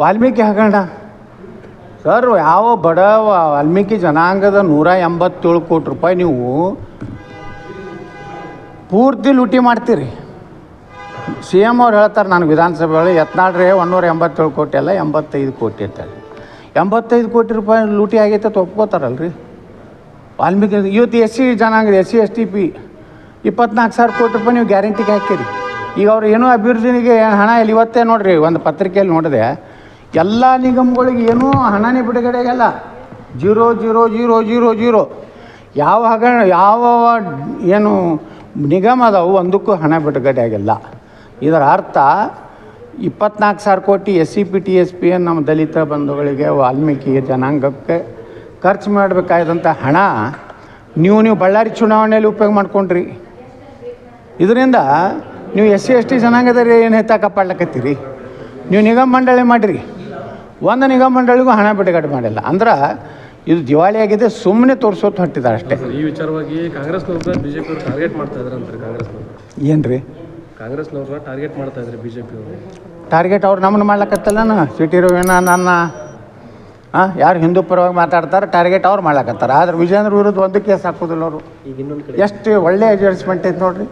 ವಾಲ್ಮೀಕಿ ಹಗರಣ. ಸರ್ ಯಾವ ಬಡ ವಾಲ್ಮೀಕಿ ಜನಾಂಗದ ನೂರ ಎಂಬತ್ತೇಳು ಕೋಟಿ ರೂಪಾಯಿ ನೀವು ಪೂರ್ತಿ ಲೂಟಿ ಮಾಡ್ತೀರಿ? ಸಿ ಎಂ ಅವ್ರು ಹೇಳ್ತಾರೆ, ನಾನು ವಿಧಾನಸಭೆಯಲ್ಲಿ ಎತ್ನಾಡ್ರಿ ಒಂದೂರ ಎಂಬತ್ತೇಳು ಕೋಟಿ ಅಲ್ಲ, ಎಂಬತ್ತೈದು ಕೋಟಿ ಅಂತೇಳಿ ಎಂಬತ್ತೈದು ಕೋಟಿ ರೂಪಾಯಿ ಲೂಟಿ ಆಗೈತೆ ಅಂತ ವಾಲ್ಮೀಕಿ, ಇವತ್ತು ಎಸ್ ಸಿ ಜನಾಂಗದ S C, S T P, ಇಪ್ಪತ್ನಾಲ್ಕು ಸಾವಿರ ಕೋಟಿ ರೂಪಾಯಿ ನೀವು ಗ್ಯಾರಂಟಿಗೆ ಹಾಕಿರಿ. ಈಗ ಅವ್ರು ಏನೋ ಅಭಿವೃದ್ಧಿಗೆ ಹಣ, ಇಲ್ಲಿ ಇವತ್ತೇ ನೋಡಿರಿ, ಒಂದು ಪತ್ರಿಕೆಯಲ್ಲಿ ನೋಡಿದೆ ಎಲ್ಲ ನಿಗಮಗಳಿಗೆ ಏನೂ ಹಣನೇ ಬಿಡುಗಡೆ ಆಗಲ್ಲ zero zero zero zero zero. ಯಾವ ಹಗರಣ, ಯಾವ ಏನು ನಿಗಮ ಅದಾವು ಒಂದಕ್ಕೂ ಹಣ ಬಿಡುಗಡೆ ಆಗಿಲ್ಲ ಇದರ ಅರ್ಥ ಇಪ್ಪತ್ನಾಲ್ಕು ಸಾವಿರ ಕೋಟಿ S C P T S P N ನಮ್ಮ ದಲಿತ ಬಂಧುಗಳಿಗೆ ವಾಲ್ಮೀಕಿ ಜನಾಂಗಕ್ಕೆ ಖರ್ಚು ಮಾಡಬೇಕಾದಂಥ ಹಣ ನೀವು ನೀವು ಬಳ್ಳಾರಿ ಚುನಾವಣೆಯಲ್ಲಿ ಉಪಯೋಗ ಮಾಡ್ಕೊಂಡ್ರಿ. ಇದರಿಂದ ನೀವು ಎಸ್ ಸಿ ಎಸ್ ಟಿ ಜನಾಂಗದಲ್ಲಿ ಏನು ಹೆಚ್ಚಾಕಪ್ಪಾಡ್ಲಕತ್ತೀರಿ ನೀವು ನಿಗಮ ಮಂಡಳಿ ಮಾಡಿರಿ. ಒಂದು ನಿಗಮ ಮಂಡಳಿಗೂ ಹಣ ಬಿಡುಗಡೆ ಮಾಡಿಲ್ಲ. ಅಂದ್ರೆ ಇದು ದಿವಾಳಿ ಆಗಿದೆ ಸುಮ್ಮನೆ ತೋರಿಸೋದು ಹೊಟ್ಟಿದ್ದಾರೆ ಅಷ್ಟೇ. ಈ ವಿಚಾರವಾಗಿ ಕಾಂಗ್ರೆಸ್ನವ್ರನ್ನ ಟಾರ್ಗೆಟ್ ಮಾಡ್ತಾ ಇದ್ದಾರೆ ಅಂತಾರೆ ಕಾಂಗ್ರೆಸ್ ಏನು ರೀ ಕಾಂಗ್ರೆಸ್ನವ್ರನ್ನ ಟಾರ್ಗೆಟ್ ಮಾಡ್ತಾ ಇದ್ದಾರೆ ಬಿಜೆಪಿ ಅವರು. ಟಾರ್ಗೆಟ್ ಅವ್ರು ನಮ್ಮನ್ನು ಮಾಡ್ಲಕತ್ತಲ್ಲ ಸಿಟಿ ರವಿನ ನನ್ನ ಹಾಂ ಯಾರು ಹಿಂದೂ ಪರವಾಗಿ ಮಾತಾಡ್ತಾರೆ ಟಾರ್ಗೆಟ್ ಅವ್ರು ಮಾಡ್ಲಕತ್ತಾರೆ. ಆದ್ರೆ ವಿಜೇಂದ್ರ ವಿರುದ್ಧ ಒಂದು ಕೇಸ್ ಹಾಕೋದಿಲ್ಲ ಅವರು. ಈಗ ಇನ್ನೊಂದು ಕಡೆ. ಎಷ್ಟು ಒಳ್ಳೆ ಅಡ್ಜಸ್ಟ್ಮೆಂಟ್ ಐತೆ ನೋಡ್ರಿ.